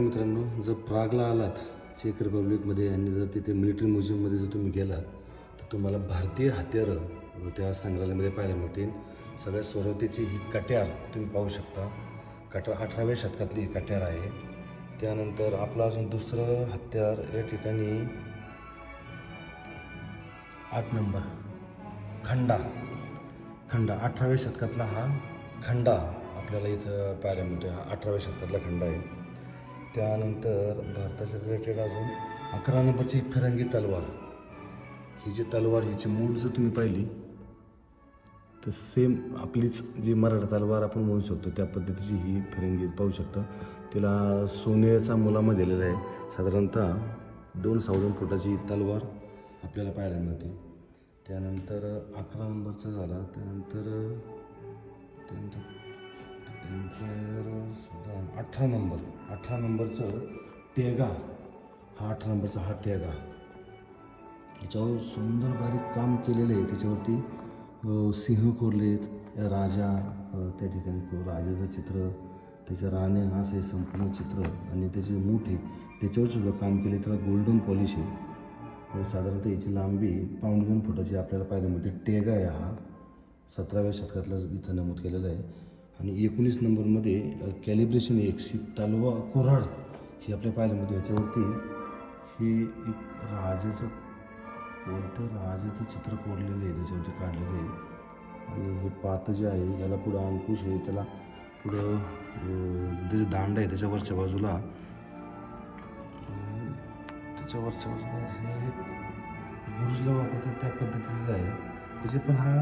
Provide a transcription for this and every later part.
मित्रांनो जर प्रागला आलात चेक रिपब्लिकमध्ये आणि जर तिथे मिलिटरी म्युझियममध्ये जर तुम्ही गेलात तर तुम्हाला भारतीय हत्यारं त्या संग्रहालयामध्ये पाहायला मिळतील. सगळ्यात सुरुवातीची ही कट्यार तुम्ही पाहू शकता. कट्यार अठराव्या शतकातली ही कट्यार आहे. त्यानंतर आपलं अजून दुसरं हत्यार या ठिकाणी आठ नंबर खंडा. खंडा अठराव्या शतकातला हा खंडा आपल्याला इथं पाहायला मिळतो हा अठराव्या शतकातला खंडा आहे. त्यानंतर भारताच्या रिलेटेड अजून अकरा नंबरची फिरंगी तलवार. ही जी तलवार हिची मूळ जर तुम्ही पाहिली तर सेम आपलीच जी मराठा तलवार आपण म्हणू शकतो त्या पद्धतीची ही फिरंगी पाहू शकता. तिला सोन्याचा मुलामा दिलेला आहे. साधारणतः दोन सावजण फुटाची तलवार आपल्याला पाहायला मिळते. त्यानंतर अकरा नंबरचा झाला. त्यानंतर त्यानंतर सुद्धा अठरा नंबर अठरा नंबरचं टेगा हा अठरा नंबरचा हा टेगा त्याच्यावर सुंदर बारीक काम केलेलं आहे त्याच्यावरती सिंह कोरलेत राजा त्या ठिकाणी राजाचं चित्र त्याच्या राणे असं आहे संपूर्ण चित्र आणि त्याचे मूठ आहे त्याच्यावर सुद्धा काम केले त्याला गोल्डन पॉलिश आहे. साधारणतः याची लांबी पाऊण दोन फुटाची आपल्याला पाहायला मिळते. टेगा आहे हा. सतराव्या शतकातला इथं नमूद केलेला आहे. आणि एकोणीस नंबरमध्ये कॅलिब्रेशन एकशे तलवा कोराड ही आपल्या पाहिल्यामध्ये ह्याच्यावरती हे एक राजाचं कोणतं राजाचं चित्र कोरलेलं आहे त्याच्यावरती काढलेलं आहे. आणि हे पात जे आहे याला पुढं अंकुश आहे त्याला पुढं जे दांड आहे त्याच्यावरच्या बाजूला त्याच्यावरच्या बाजूला हे गुरुजला वापरतात त्या पद्धतीचं आहे. त्याचे पण हा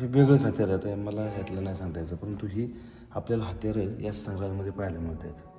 हे वेगळंच हत्यार आहे. मला ह्यातलं नाही सांगता यायचं परंतु ही आपल्याला हत्यारं या संग्रहालयामध्ये पाहायला मिळत आहेत